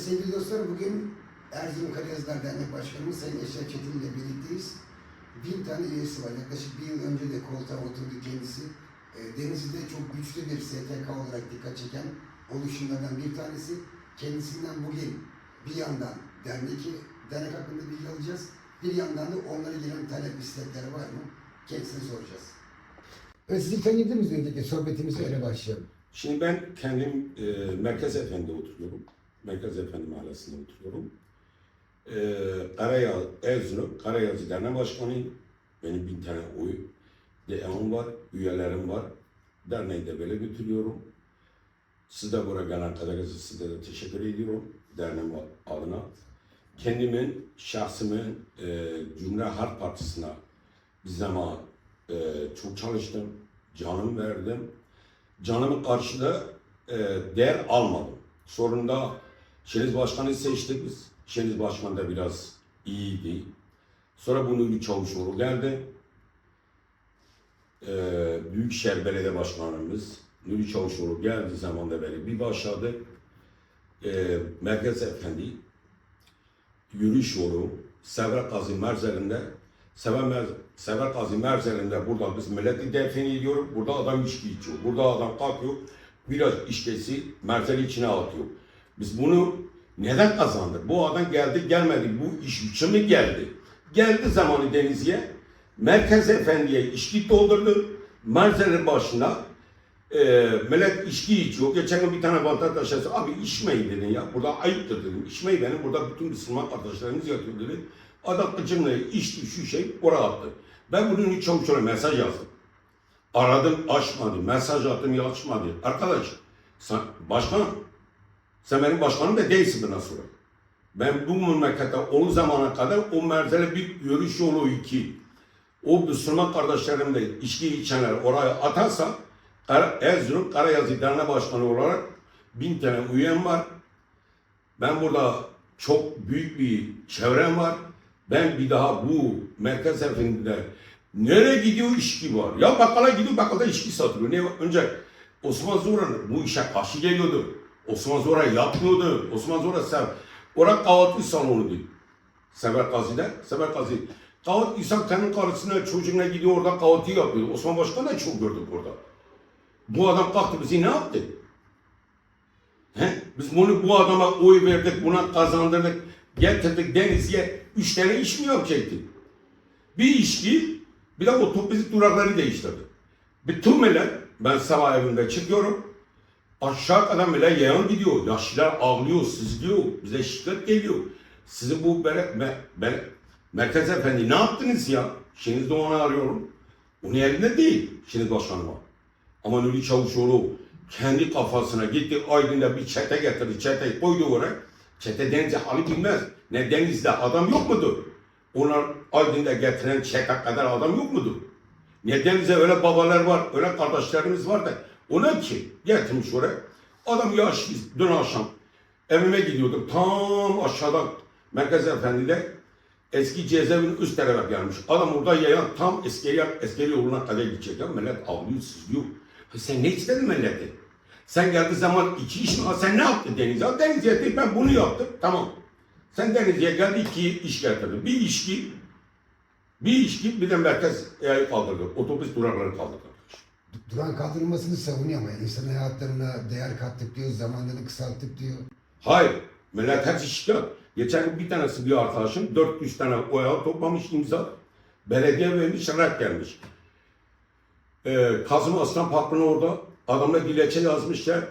Sevgili dostlar bugün Erzurum Karayazılar Dernek Başkanımız Sayın Eşref Çetin ile birlikteyiz. Bin tane üyesi var. Yaklaşık bir yıl önce de koltuğa oturdu kendisi. E, Denizli'de çok güçlü bir STK olarak dikkat çeken oluşumlardan bir tanesi. Kendisinden bugün bir yandan dernek, dernek hakkında bilgi alacağız. Bir yandan da onlara gelen talep istekleri var mı? Kendisine soracağız. Evet, sizi tanıyabilir miyiz önceki sohbetimize öyle başlayalım. Şimdi ben kendim e, Merkez Efendi oturuyorum. Merkez Efendi Mahallesi'nde oturuyorum. E, Karayaz, Erzurum Karayazı Dernek Başkanıyım. Benim bin tane oy DM'm var, üyelerim var. Derneği de böyle götürüyorum. Siz de buraya gelen kadarıyla size de teşekkür ediyorum derneğim adına. Kendimin, şahsımın e, Cumhuriyet Halk Partisi'ne bir zaman e, çok çalıştım, canım verdim canımın karşılığı e, değer almadım. Sonunda Şeniz Başkan'ı seçtik biz. Şeniz Başkan da biraz iyiydi. Sonra bu Nuri Çavuşoğlu geldi. E, Büyükşehir Belediye Başkanımız Nuri Çavuşoğlu geldiği zamanda beri bir başladı. E, Merkez Efendi yürüyüş yolu Sever Gazi Merzel'inde Sever, Mer Sever Gazi Merzel'inde burada biz milleti defin ediyoruz. Burada adam içki içiyor. Burada adam kalkıyor. Biraz içkisi Merzel'i içine atıyor. Biz bunu neden kazandık? Bu adam geldi gelmedi. Bu iş için mi geldi? Geldi zamanı Denizli'ye. Merkez Efendi'ye içki doldurdu. Merzel'in başına e, millet içki içiyor. Geçen gün bir tane vatandaş dedi, abi içmeyin dedi ya. Burada ayıptır dedim. İçmeyin benim burada bütün Müslüman kardeşlerimiz yatıyor dedi. Adam gıcımla içti şu şey oraya attı. Ben bunun için çabuk şöyle mesaj yazdım. Aradım açmadı. Mesaj attım açmadı. Arkadaş sen başkan sen benim başkanım da değilsin bundan sonra. Ben bu memlekette o zamana kadar o merzele bir yürüyüş yolu iki. O Müslüman kardeşlerim de içki içenler oraya atarsa Kara, Erzurum Karayazı Derneği Başkanı olarak bin tane üyem var. Ben burada çok büyük bir çevrem var. Ben bir daha bu merkez efendide nereye gidiyor içki var? Ya bakkala gidiyor bakkalda içki satılıyor. Ne önce Osman Zora bu işe karşı geliyordu. Osman Zora yapmıyordu. Osman Zora sev. Orada kahvaltı salonu değil. Sever Gazi'de. Sever Gazi. Kahvaltı insan kendi karısına çocuğuna gidiyor orada kahvaltı yapıyor. Osman Başkan da çok gördük orada. Bu adam kalktı bizi ne yaptı? He? Biz bunu bu adama oy verdik, buna kazandırdık, getirdik Denizli'ye üç tane iş mi yapacaktı? Bir içki, bir de otobüs durakları değiştirdi. Bütün millet, ben sabah evinde çıkıyorum, aşağı kadar bile yayan gidiyor. Yaşlılar ağlıyor, sızlıyor, bize şiddet geliyor. Sizin bu böyle, me, be, Merkez Efendi ne yaptınız ya? Şeniz Doğan'ı arıyorum. Onun elinde değil, Şeniz Başkanı var. Ama Nuri Çavuşoğlu kendi kafasına gitti Aydın'da bir çete getirdi. Çeteyi koydu oraya. Çete denize hali bilmez. Ne denizde adam yok mudur? Onlar Aydın'da getiren çete kadar adam yok mudur? Ne denize öyle babalar var, öyle kardeşlerimiz var da ona ki getirmiş oraya. Adam yaşlı, dün akşam evime gidiyordum. Tam aşağıda Merkez Efendi'de eski cezaevinin üst tarafa gelmiş. Adam orada yayan tam eski, eski yoluna kadar gidecek. Ya millet ağlıyor, sızlıyor. Sen ne istedin milleti? Sen geldiği zaman iki iş mi? Sen ne yaptın Deniz'e? Ha Deniz'e dedi ben bunu yaptım. Tamam. Sen Denizli'ye geldi iki iş getirdin. Bir içki, bir içki bir de merkez e, kaldırdı. Otobüs durakları kaldırdı. Duran kaldırılmasını savunuyor ama insan hayatlarına değer kattık diyor, zamanlarını kısalttık diyor. Hayır. Hepsi şikayet. Geçen gün bir tanesi bir arkadaşım 400 tane oya toplamış imza. Belediye vermiş, red gelmiş. Ee, Kazım Aslan Parkı'nın orada adamla dilekçe yazmışlar.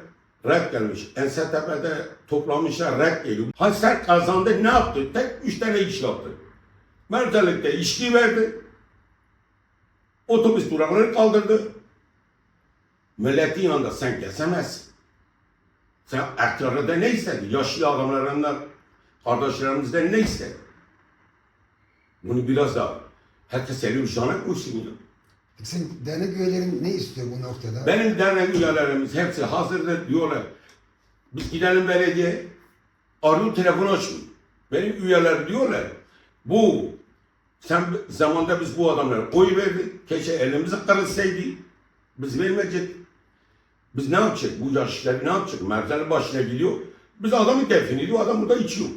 Red gelmiş. Ensetepe'de toplamışlar red geliyor. Ha sen kazandı ne yaptı? Tek üç tane iş yaptı. Mertelik'te içki verdi. Otobüs durakları kaldırdı. Milletin yanında sen kesemezsin. Sen iktidarda ne istedi? Yaşlı adamlarından, kardeşlerimizden ne istedi? Bunu biraz da herkes eli vicdana koysun ya. Sen dernek üyelerin ne istiyor bu noktada? Benim dernek üyelerimiz hepsi hazırdır diyorlar. Biz gidelim belediye, arıyor telefon açmıyor. Benim üyeler diyorlar, bu sen zamanda biz bu adamlara oy verdik, keşke elimizi kırılsaydı, biz vermeyecek. Biz ne yapacak? Bu yaşlılar ne yapacak? Merdivenin başına gidiyor. Biz adamı defin ediyor, adam burada içiyor.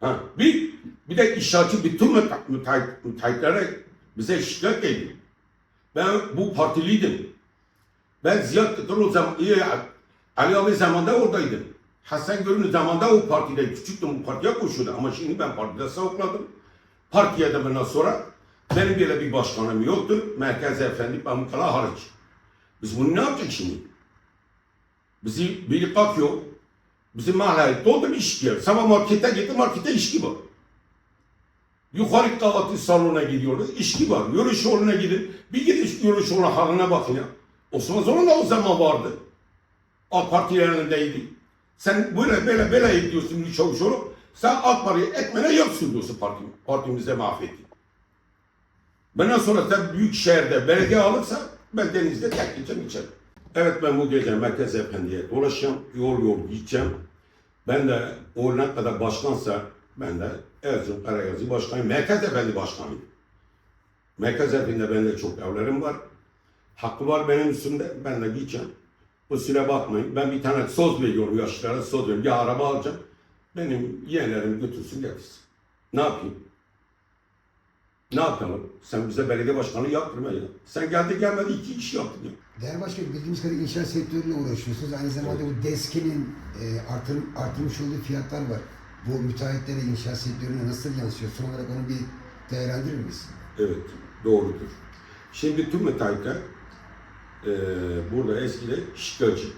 Ha, bir, bir de inşaatçı bütün müte- müteahhit- müteahhitlere bize şikayet ediyor. Ben bu partiliydim. Ben Ziya Kıtır o zaman, Ali abi zamanında oradaydım. Hasan Görün'ün zamanında o partide, küçüktüm bu partiye koşuyordu. Ama şimdi ben partide savukladım. Partiye de benden sonra benim böyle bir başkanım yoktu. Merkez Efendi Pamukala hariç. Biz bunu ne yapacak şimdi? Bizi biri kalkıyor. Bizim mahalleye doldu bir işki. Sabah markete gitti, markete işki var. Yukarı kahvaltı salonuna gidiyoruz. İşki var. Yürüyüş yoluna gidin. Bir gidin yürüyüş yoluna haline bakın ya. Osman Zorun da o zaman vardı. AK Parti yerindeydi. Sen böyle böyle böyle ediyorsun bir Çavuşoğlu. Sen AK Parti'ye etmene yok söylüyorsun parti, partimize mahvetti. Benden sonra sen büyük şehirde belediye alırsa ben denizde tek gideceğim içerim. Evet ben bu gece Merkez Efendi'ye dolaşacağım. Yol yol gideceğim. Ben de o ne kadar başkansa ben de Erzurum Karayazı Başkanı, Merkez Efendi Başkanıyım. Merkez Efendi'de bende çok evlerim var. Hakkı var benim üstümde. Ben de gideceğim. Kusura bakmayın. Ben bir tane söz veriyorum yaşlılara. Söz veriyorum. Bir araba alacağım. Benim yeğenlerim götürsün getirsin. Ne yapayım? Ne yapalım? Sen bize belediye başkanı yaptırma ya. Sen geldi gelmedi iki iş yaptın ya. Değerli Başkanım bildiğimiz kadarıyla inşaat sektörüyle uğraşıyorsunuz. Aynı zamanda bu DESK'in e, artır, artırmış olduğu fiyatlar var. Bu müteahhitlere inşaat sektörüne nasıl yansıyor? Son olarak onu bir değerlendirir miyiz? Evet, doğrudur. Şimdi tüm müteahhitler eee burada eskide şikayetçi.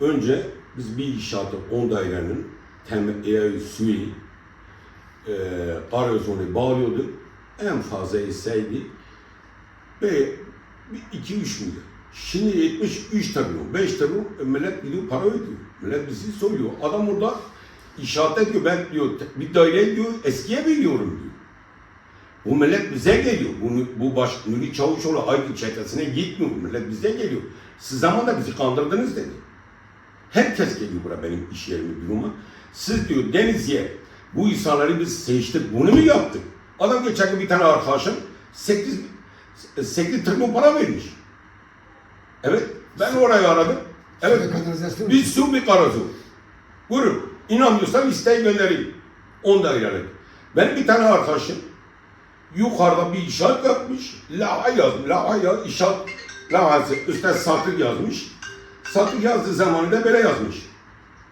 Önce biz bir inşaatı 10 dairenin temel suyu eee karyozunu bağlıyorduk. En fazla etseydi ve 2-3 milyon. Şimdi 73 trilyon, 5 trilyon millet gidiyor para ödüyor. Millet bizi soruyor. Adam orada inşaatta diyor ben diyor bir daire diyor eskiye biliyorum diyor. Bu millet bize geliyor. Bu, bu baş, Nuri Çavuşoğlu Aydın çetesine gitmiyor. Millet bize geliyor. Siz zamanında bizi kandırdınız dedi. Herkes geliyor buraya benim iş yerime, büroma. Siz diyor Denizli'ye bu insanları biz seçtik. Bunu mu yaptık? Adam geçen bir tane arkadaşım 8, 8 trilyon para vermiş. Evet. Ben orayı aradım. Evet. Bir su bir karasu. Buyurun. İnanmıyorsan isteği göndereyim. 10 dairelik. Benim bir tane arkadaşım yukarıda bir inşaat yapmış. Laha yazmış. Laha ya inşaat lahası üstte satır yazmış. Satır yazdığı zamanında böyle yazmış.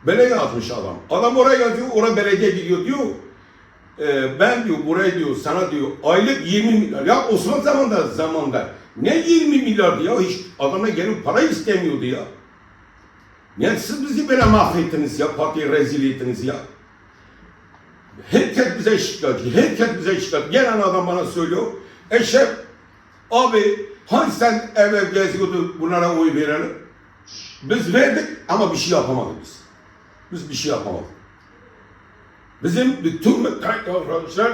Böyle yazmış adam. Adam oraya yazıyor, oraya belediye gidiyor diyor. "Ee, ben diyor buraya diyor sana diyor aylık 20 milyar. Ya Osman zamanında zamanda ne 20 milyardı ya hiç adama gelip para istemiyordu ya. Yani siz bizi böyle mahvettiniz ya, partiye rezil ettiniz ya. Herkes bize şikayetçi, herkes bize şikayetçi. Gelen adam bana söylüyor, Eşref abi hani sen ev ev geziyordu bunlara oy verelim. Biz verdik ama bir şey yapamadık biz. Biz bir şey yapamadık. Bizim bütün müteahhit arkadaşlar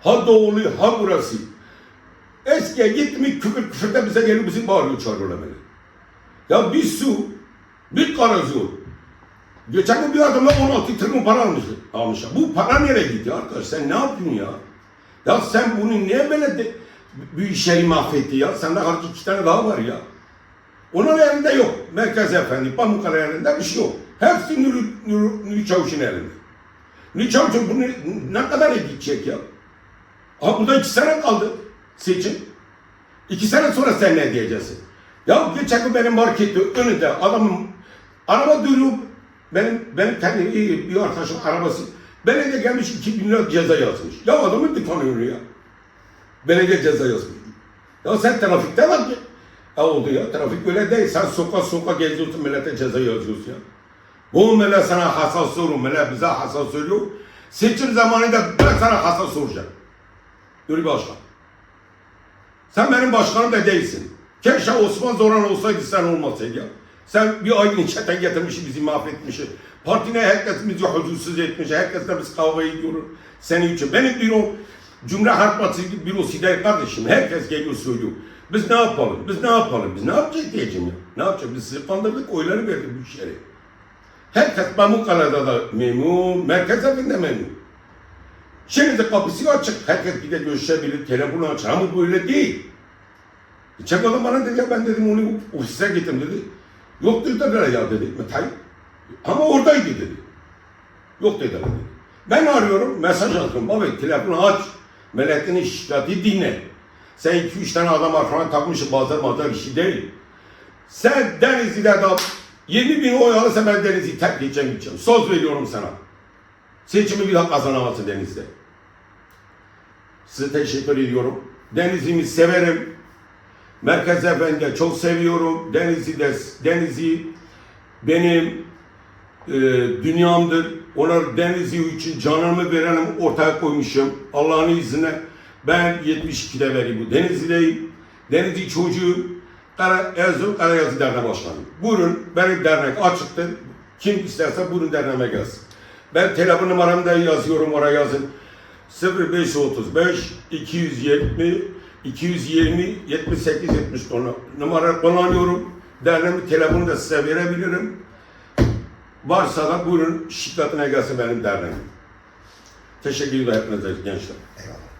ha doğulu ha burası. Eskiye gitti mi küfür küfürde bize gelip bizi bağırıyor çağırıyorlar beni. Ya bir su, bir karazor. Geçen gün bir adamla 16 trilyon para almış, almışlar. Bu para nereye gitti arkadaş? Sen ne yapıyorsun ya? Ya sen bunu niye böyle de, bir şeyi mahvetti ya? Sende hariç iki tane daha var ya. Onun elinde yok. Merkez Efendi, Pamukkale elinde bir şey yok. Hepsi Nuri, Nuri, Nuri Çavuş'un elinde. Nuri Çavuş'un bunu ne kadar edecek ya? Abi burada iki sene kaldı seçim. İki sene sonra sen ne diyeceksin? Ya geçen benim marketin önünde adamın araba duruyor. Benim, benim kendi iyi bir arkadaşım arabası. Belediye gelmiş 2 bin lira ceza yazmış. Ya adamın dükkanı önü ya. Belediye ceza yazmış. Ya sen trafikte bak ya. Ya oldu ya trafik öyle değil. Sen sokak sokak geziyorsun millete ceza yazıyorsun ya. Bu millet sana hassas soruyor. Millet bize hassas soruyor. Seçim zamanında ben sana hassas soracağım. Yürü başkan. Sen benim başkanım da değilsin. Keşke Osman Zoran olsaydı sen olmasaydın ya. Sen bir aydın çeten getirmişsin bizi mahvetmişsin. Partine herkes bizi huzursuz etmiş. Herkesle biz kavga ediyoruz. Senin için. Benim büro Cumhuriyet Harp Partisi bürosu değil kardeşim. Herkes geliyor söylüyor. Biz ne yapalım? Biz ne yapalım? Biz ne yapacağız diyeceğim ya. Ne yapacağız? Biz sizi oyları verdik bu işlere. Herkes Pamukkale'de da memnun, merkez evinde memnun. Şimdi de kapısı açık. Herkes bir de görüşebilir, telefonu açar. Ama böyle değil. Geçen adam bana dedi ya ben dedim onu ofise gittim dedi. Yok dedi böyle ya dedi. Müteahhit. Ama oradaydı dedi. Yok dedi. dedi. Ben arıyorum, mesaj atıyorum. Baba telefonu aç. Melek'in şikayeti dinle. Sen iki üç tane adam arkana takmışsın bazı bazı kişi değil. Sen Denizli'de de 20 bin oy alırsan ben Denizli'yi terk edeceğim gideceğim. Söz veriyorum sana. Seçimi bir daha kazanamazsın Deniz'de. Size teşekkür ediyorum. Denizli'mi severim. Merkez Efendi'yi çok seviyorum. Denizli'de, Denizli benim e, dünyamdır. Ona Denizli için canımı verenim ortaya koymuşum. Allah'ın izniyle ben 72'de beri bu Denizli'deyim. Denizli çocuğu Kara, Erzurum Karayazı Derneği Başkanı. Buyurun benim dernek açıktır. Kim isterse buyurun derneğime gelsin. Ben telefon numaramı da yazıyorum oraya yazın. 0535 220 220 78 70 numara kullanıyorum. Derneğimin telefonu da size verebilirim. Varsa da buyurun şiddetine gelsin benim derneğim. Teşekkür ederim hepinize gençler. Eyvallah.